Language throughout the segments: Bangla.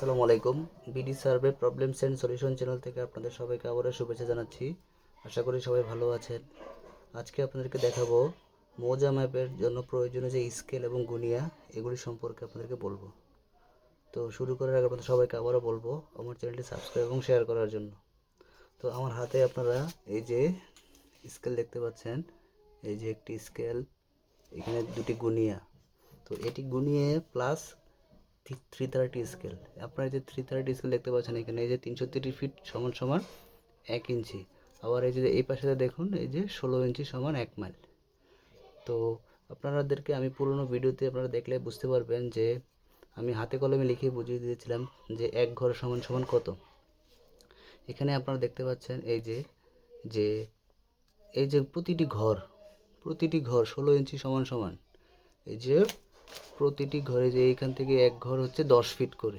আসসালামু আলাইকুম। BD survey problems and solution channel থেকে আপনাদের সবাইকে আবারও শুভেচ্ছা জানাচ্ছি। আশা করি সবাই ভালো আছেন। আজকে আপনাদেরকে দেখাবো মোজা ম্যাপের জন্য প্রয়োজনীয় যে স্কেল এবং গুনিয়া, এগুলি সম্পর্কে আপনাদেরকে বলব। তো শুরু করার আগে আপনাদের সবাইকে আবারও বলব আমার চ্যানেলটি সাবস্ক্রাইব এবং শেয়ার করার জন্য। তো আমার হাতে আপনারা এই যে স্কেল দেখতে পাচ্ছেন, এই যে একটি স্কেল, এখানে দুটি গুনিয়া। তো এটি গুনিয়ে প্লাস থ্রি থার্টি স্কেল আপনারা যে থ্রি থার্টি স্কেল দেখতে পাচ্ছেন এখানে, এই যে তিনশো তিরিশ ফিট সমান সমান এক ইঞ্চি। আবার এই যে এই পাশে দেখুন, এই যে ষোলো ইঞ্চি সমান এক মাইল তো আপনাদেরকে আমি পুরনো ভিডিওতে আপনারা দেখলে বুঝতে পারবেন যে, আমি হাতে কলমে লিখে বুঝিয়ে দিয়েছিলাম যে এক ঘর সমান সমান কত। এখানে আপনারা দেখতে পাচ্ছেন এই যে যে এই যে প্রতিটি ঘর প্রতিটি ঘর ষোলো ইঞ্চি সমান সমান। এই যে প্রতিটি ঘরে যে এখান থেকে এক ঘর হচ্ছে দশ ফিট করে।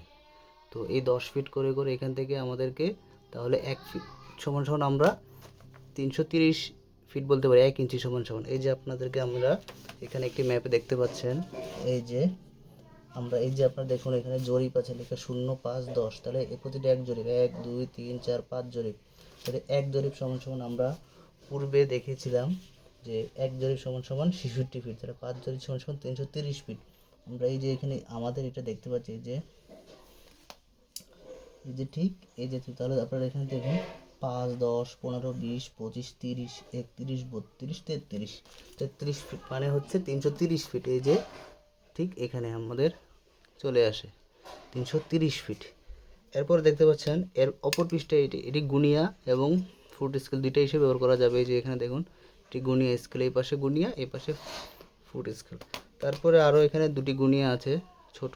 তো এই দশ ফিট করে করে এখান থেকে আমাদেরকে তাহলে এক ফিট সমান সমান আমরা তিনশো তিরিশ ফিট বলতে পারি, এক ইঞ্চি সমান সমান। এই যে আপনাদেরকে আমরা এখানে একটি ম্যাপে দেখতে পাচ্ছেন, এই যে আমরা, এই যে আপনারা দেখুন এখানে জরিপ আছে, লেখা শূন্য পাঁচ দশ। তাহলে প্রতিটা এক জরিপ, এক, দুই, তিন, চার, পাঁচ জরিপ। তাহলে এক জরিপ সমান সমান আমরা পূর্বে দেখেছিলাম। যে এক জরিপ সমান সমান ছেষট্টি ফিট তাহলে পাঁচ জরিপ সমান সমান তিনশো তিরিশ ফিট আমরা এই যে এখানে আমাদের এটা দেখতে পাচ্ছি যে, এই যে ঠিক এই যে, তাহলে আপনারা এখানে দেখুন, পাঁচ, দশ, পনেরো, বিশ, পঁচিশ, তিরিশ, একত্রিশ, বত্রিশ, তেত্রিশ। তেত্রিশ ফিট মানে হচ্ছে তিনশো তিরিশ ফিট এই যে ঠিক এখানে আমাদের চলে আসে, তিনশো তিরিশ ফিট এরপর দেখতে পাচ্ছেন, এর অপর পৃষ্ঠে এটি এটি গুনিয়া এবং ফুট স্কেল দুইটা হিসেবে ব্যবহার করা যাবে, এই যে এখানে দেখুন। এটি গুনিয়া স্কেল এই পাশে গুনিয়া এই পাশে ফুট স্কেল তারপরে আরও এখানে দুটি গুনিয়া আছে, ছোট।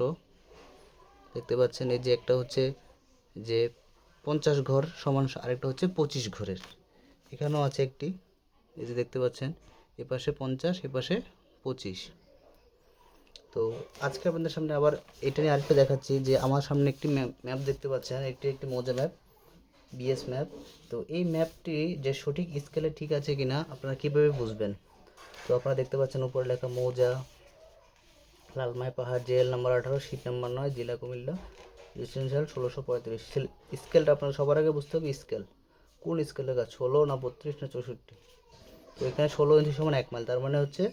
দেখতে পাচ্ছেন এই যে একটা হচ্ছে যে পঞ্চাশ ঘর সমান আরেকটা হচ্ছে পঁচিশ ঘরের। এখানেও আছে একটি, এই যে দেখতে পাচ্ছেন, এ পাশে পঞ্চাশ, এ পাশে পঁচিশ। তো আজকে আপনাদের সামনে আবার এটা নিয়ে আরেকটা দেখাচ্ছি যে আমার সামনে একটি ম্যাপ দেখতে পাচ্ছেন, একটি একটি মোজা ম্যাপ বিএস ম্যাপ। তো এই ম্যাপটি যে সঠিক স্কেলে ঠিক আছে কিনা আপনারা কীভাবে বুঝবেন? তো আপনারা দেখতে পাচ্ছেন উপরে লেখা মৌজা, লালমাই পাহাড়, জেএল নাম্বার আঠারো সিট নাম্বার নয়, জেলা কুমিল্লা, রেসিডেন্সিয়াল ষোলোশো পঁয়ত্রিশ। স্কেলটা আপনারা সবার আগে বুঝতে হবে, স্কেল। কোন স্কেলের কাজ? ষোলো না বত্রিশ না চৌষট্টি? তো এখানে ষোলো ইঞ্চি সমান এক মাইল, তার মানে হচ্ছে